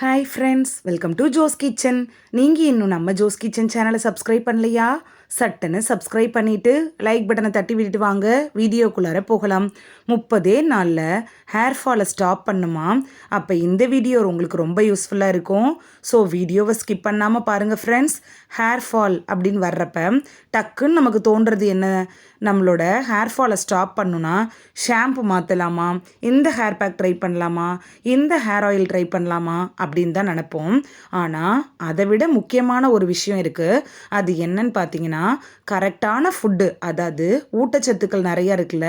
Hi friends welcome to Jo's kitchen நீங்கள் இன்னும் நம்ம ஜோஸ் கிச்சன் சேனலை சப்ஸ்கிரைப் பண்ணலையா? சட்டுன்னு சப்ஸ்கிரைப் பண்ணிவிட்டு லைக் பட்டனை தட்டி விட்டுட்டு வாங்க. வீடியோக்குள்ளார போகலாம். முப்பதே நாளில் ஹேர் ஃபாலை ஸ்டாப் பண்ணுமா? அப்போ இந்த வீடியோ உங்களுக்கு ரொம்ப யூஸ்ஃபுல்லாக இருக்கும். ஸோ வீடியோவை ஸ்கிப் பண்ணாமல் பாருங்கள் ஃப்ரெண்ட்ஸ் ஹேர் ஃபால் அப்படின்னு வர்றப்ப டக்குன்னு நமக்கு தோன்றது என்ன? நம்மளோட ஹேர் ஃபாலை ஸ்டாப் பண்ணுனா ஷாம்பு மாற்றலாமா இந்த ஹேர் பேக் ட்ரை பண்ணலாமா? இந்த ஹேர் ஆயில் ட்ரை பண்ணலாமா? அப்படின்னு தான் நினப்போம். ஆனால் அதை விட முக்கியமான ஒரு விஷயம் இருக்குது அது என்னன்னு பார்த்தீங்கன்னா கரெக்டான ஃபுட்டு அதாவது ஊட்டச்சத்துக்கள் நிறையா இருக்குல்ல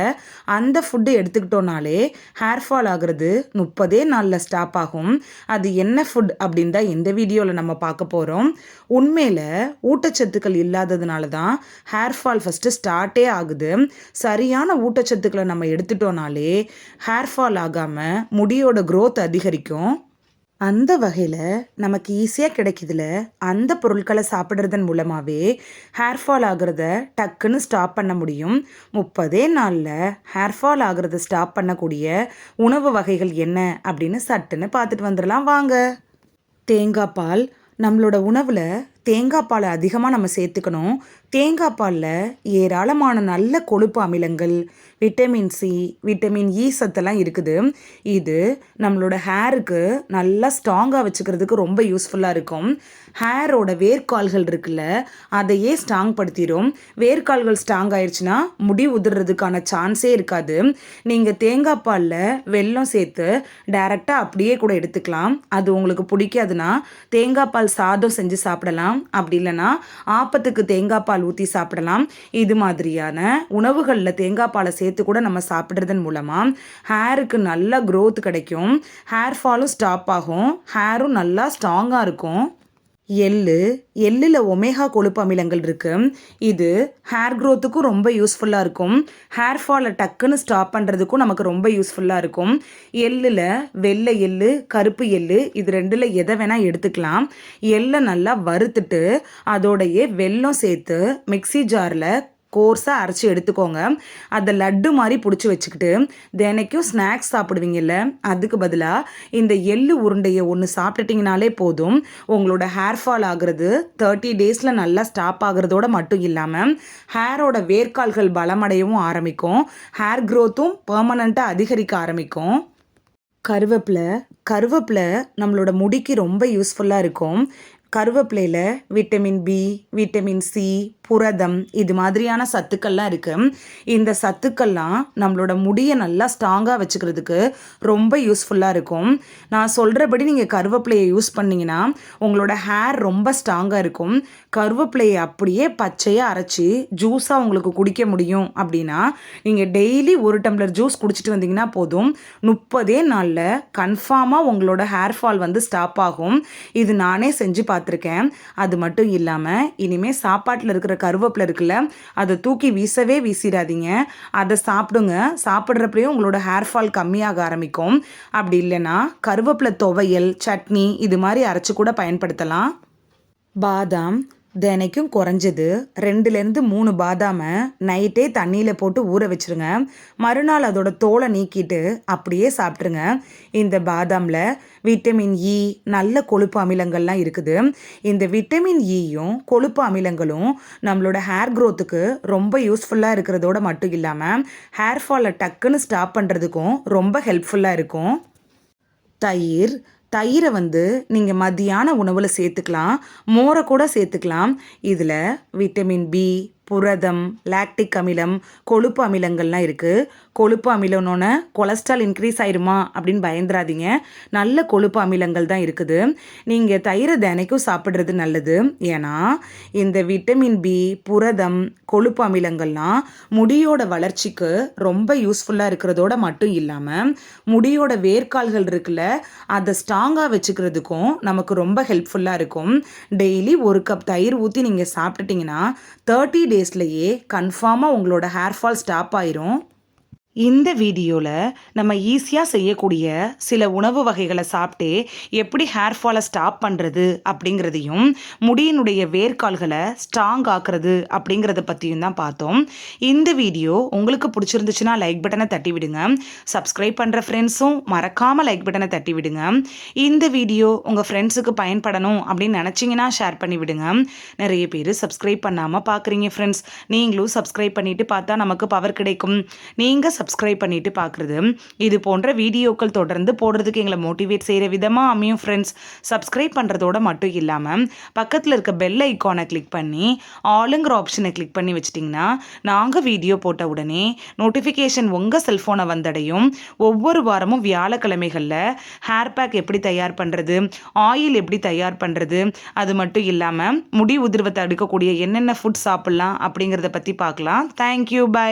அந்த ஃபுட்டு எடுத்துக்கிட்டோனாலே ஹேர் ஃபால் ஆகுறது முப்பதே நாளில் ஸ்டாப் ஆகும். அது என்ன ஃபுட் அப்படின்னு தான் இந்த வீடியோவில் நம்ம பார்க்க போகிறோம் உண்மையில் ஊட்டச்சத்துக்கள் இல்லாததுனால தான் ஹேர் ஃபால் ஃபஸ்ட்டு ஸ்டார்ட்டே ஆகுது. சரியான ஊட்டச்சத்துக்களை நம்ம எடுத்துட்டோனாலே ஹேர் ஃபால் ஆகாமல் முடியோட க்ரோத் அதிகரிக்கும். அந்த வகையில் நமக்கு ஈஸியாக கிடைக்கிதுல அந்த பொருட்களை சாப்பிட்றதன் மூலமாகவே ஹேர் ஃபால் ஆகிறத டக்குன்னு ஸ்டாப் பண்ண முடியும். முப்பதே நாளில் ஹேர் ஃபால் ஆகிறத ஸ்டாப் பண்ணக்கூடிய உணவு வகைகள் என்ன அப்படின்னு சட்டுன்னு பார்த்துட்டு வந்துடலாம் வாங்க. தேங்காய் பால் நம்மளோட உணவில் தேங்காய் பாலை அதிகமாக நம்ம சேர்த்துக்கணும். தேங்காய் பாலில் ஏராளமான நல்ல கொழுப்பு அமிலங்கள் விட்டமின் சி விட்டமின் இ சத்தெல்லாம் இருக்குது. இது நம்மளோட ஹேருக்கு நல்லா ஸ்ட்ராங்காக வச்சுக்கிறதுக்கு ரொம்ப யூஸ்ஃபுல்லாக இருக்கும். ஹேரோட வேர்க்கால்கள் இருக்குல்ல அதையே ஸ்ட்ராங் படுத்திடும் வேர்க்கால்கள் ஸ்ட்ராங் ஆயிடுச்சுன்னா முடி உதிர்றதுக்கான சான்ஸே இருக்காது. நீங்கள் தேங்காய் பாலில் வெல்லம் சேர்த்து டைரெக்டாக அப்படியே கூட எடுத்துக்கலாம். அது உங்களுக்கு பிடிக்காதுன்னா தேங்காய் பால் சாதம் செஞ்சு சாப்பிடலாம். அப்படி இல்லைன்னா ஆப்பத்துக்கு தேங்காய் பால் ஊற்றி சாப்பிடலாம். இது மாதிரியான உணவுகளில் தேங்காய் பாலை சேர்த்து கூட நம்ம சாப்பிட்றதன் மூலமாக ஹேருக்கு நல்ல க்ரோத் கிடைக்கும். ஹேர் ஃபாலும் ஸ்டாப் ஆகும். ஹேரும் நல்லா ஸ்ட்ராங்காக இருக்கும். எள்ளு எள்ளில் ஒமேகா கொழுப்பு அமிலங்கள் இருக்குது இது ஹேர் க்ரோத்துக்கும் ரொம்ப யூஸ்ஃபுல்லாக இருக்கும். ஹேர் ஃபாலை டக்குன்னு ஸ்டாப் பண்ணுறதுக்கும் நமக்கு ரொம்ப யூஸ்ஃபுல்லாக இருக்கும். எள்ளில் வெள்ளை எள்ளு கருப்பு எள்ளு இது ரெண்டில் எதை வேணால் எடுத்துக்கலாம். எள்ளை நல்லா வறுத்துட்டு அதோடையே வெல்லம் சேர்த்து மிக்ஸி ஜாரில் கோர்ஸாக அரைச்சி எடுத்துக்கோங்க. அதை லட்டு மாதிரி பிடிச்சி வச்சுக்கிட்டு தினைக்கும் ஸ்நாக்ஸ் சாப்பிடுவீங்கல்ல அதுக்கு பதிலாக இந்த எள்ளு உருண்டையை ஒன்று சாப்பிட்டுட்டிங்கனாலே போதும். உங்களோட ஹேர் ஃபால் ஆகுறது தேர்ட்டி டேஸில் நல்லா ஸ்டாப் ஆகுறதோட மட்டும் இல்லாமல் ஹேரோட வேர்க்கால்கள் பலமடையவும் ஆரம்பிக்கும். ஹேர் க்ரோத்தும் பர்மனண்ட்டாக அதிகரிக்க ஆரம்பிக்கும். கருவேப்பிலை கருவேப்பிலை நம்மளோட முடிக்கு ரொம்ப யூஸ்ஃபுல்லாக இருக்கும். கருவேப்பிலையில் விட்டமின் பி விட்டமின் சி புரதம் இது மாதிரியான சத்துக்கள்லாம் இருக்குது இந்த சத்துக்கள்லாம் நம்மளோட முடியை நல்லா ஸ்ட்ராங்காக வச்சுக்கிறதுக்கு ரொம்ப யூஸ்ஃபுல்லாக இருக்கும். நான் சொல்கிறபடி நீங்கள் கருவேப்பிலையை யூஸ் பண்ணிங்கன்னா உங்களோட ஹேர் ரொம்ப ஸ்ட்ராங்காக இருக்கும். கருவேப்பிலையை அப்படியே பச்சையாக அரைச்சி ஜூஸாக உங்களுக்கு குடிக்க முடியும் அப்படின்னா நீங்கள் டெய்லி ஒரு டம்ளர் ஜூஸ் குடிச்சிட்டு வந்தீங்கன்னா போதும். முப்பதே நாளில் கன்ஃபார்மாக உங்களோட ஹேர் ஃபால் வந்து ஸ்டாப் ஆகும். இது நானே செஞ்சு பார்த்து பார்த்துருக்கேன். அது மட்டும் இல்லாமல் இனிமேல் சாப்பாட்டில் இருக்கிற கருவேப்பிலை இருக்குல்ல அதை தூக்கி வீசவே வீசிடாதீங்க. அதை சாப்பிடுங்க. சாப்பிட்றப்பையும் உங்களோட ஹேர் ஃபால் கம்மியாக ஆரம்பிக்கும். அப்படி இல்லைன்னா கருவேப்பிலை துவையல் சட்னி இது மாதிரி அரைச்சி கூட பயன்படுத்தலாம். பாதாம் தினைக்கும் குறைஞ்சது. ரெண்டுலேருந்து மூணு பாதாமை நைட்டே தண்ணியில் போட்டு ஊற வச்சிருங்க. மறுநாள் அதோட தோலை நீக்கிட்டு அப்படியே சாப்பிட்ருங்க இந்த பாதாமில் விட்டமின் இ நல்ல கொழுப்பு அமிலங்கள்லாம் இருக்குது. இந்த விட்டமின் e இயும் கொழுப்பு அமிலங்களும் நம்மளோட ஹேர் க்ரோத்துக்கு ரொம்ப யூஸ்ஃபுல்லாக இருக்கிறதோட மட்டும் இல்லாமல் ஹேர் ஃபாலை டக்குன்னு ஸ்டாப் பண்ணுறதுக்கும் ரொம்ப ஹெல்ப்ஃபுல்லாக இருக்கும். தயிர் தயிரை வந்து நீங்கள் மதியான உணவில் சேர்த்துக்கலாம். மோரை கூட சேர்த்துக்கலாம். இதில் விட்டமின் பி புரதம் லாக்டிக் அமிலம் கொழுப்பு அமிலங்கள்லாம் இருக்குது கொழுப்பு அமிலம்னோன்னு கொலஸ்ட்ரால் இன்க்ரீஸ் ஆயிருமா அப்படின்னு பயந்துராதீங்க நல்ல கொழுப்பு அமிலங்கள் தான் இருக்குது. நீங்கள் தயிரை தினைக்கும் சாப்பிட்றது நல்லது. ஏன்னா இந்த விட்டமின் பி புரதம் கொழுப்பு அமிலங்கள்லாம் முடியோட வளர்ச்சிக்கு ரொம்ப யூஸ்ஃபுல்லாக இருக்கிறதோட மட்டும் இல்லாமல் முடியோட வேர்க்கால்கள் இருக்குல்ல அதை ஸ்ட்ராங்காக வச்சுக்கிறதுக்கும் நமக்கு ரொம்ப ஹெல்ப்ஃபுல்லாக இருக்கும். டெய்லி ஒரு கப் தயிர் ஊற்றி நீங்கள் சாப்பிட்டுட்டிங்கன்னா தேர்ட்டி டேஸ்லையே கன்ஃபார்மாக உங்களோட ஹேர் ஃபால் ஸ்டாப் ஆயிரும். இந்த வீடியோவில் நம்ம ஈஸியாக செய்யக்கூடிய சில உணவு வகைகளை சாப்பிட்டு எப்படி ஹேர் ஃபாலை ஸ்டாப் பண்ணுறது அப்படிங்கிறதையும் முடியினுடைய வேர்க்கால்களை ஸ்ட்ராங் ஆக்குறது அப்படிங்கிறத பற்றியும் தான் பார்த்தோம். இந்த வீடியோ உங்களுக்கு பிடிச்சிருந்துச்சுன்னா லைக் பட்டனை தட்டி விடுங்க. சப்ஸ்கிரைப் பண்ணுற ஃப்ரெண்ட்ஸும் மறக்காமல் லைக் பட்டனை தட்டி விடுங்க. இந்த வீடியோ உங்கள் ஃப்ரெண்ட்ஸுக்கு பயன்படணும் அப்படின்னு நினச்சிங்கன்னா ஷேர் பண்ணி விடுங்க. நிறைய பேர் சப்ஸ்கிரைப் பண்ணாமல் பார்க்குறீங்க ஃப்ரெண்ட்ஸ் நீங்களும் சப்ஸ்கிரைப் பண்ணிவிட்டு பார்த்தா நமக்கு பவர் கிடைக்கும். நீங்கள் சப்ஸ்கிரைப் பண்ணிட்டு பார்க்குறது இது போன்ற வீடியோக்கள் தொடர்ந்து போடுறதுக்கு எங்களை மோட்டிவேட் செய்கிற விதமாக அமையும் ஃப்ரெண்ட்ஸ் சப்ஸ்கிரைப் பண்ணுறதோட மட்டும் இல்லாமல் பக்கத்தில் இருக்க பெல் ஐக்கானை கிளிக் பண்ணி ஆளுங்கிற ஆப்ஷனை கிளிக் பண்ணி வச்சிட்டிங்கன்னா நாங்கள் வீடியோ போட்ட உடனே நோட்டிஃபிகேஷன் உங்கள் செல்ஃபோனை வந்தடையும். ஒவ்வொரு வாரமும் வியாழக்கிழமைகளில் ஹேர் பேக் எப்படி தயார் பண்ணுறது ஆயில் எப்படி தயார் பண்ணுறது அது மட்டும் இல்லாமல் முடி உதிர்வை தடுக்கக்கூடிய என்னென்ன ஃபுட் சாப்பிட்லாம் அப்படிங்கிறத பற்றி பார்க்கலாம் தேங்க்யூ பை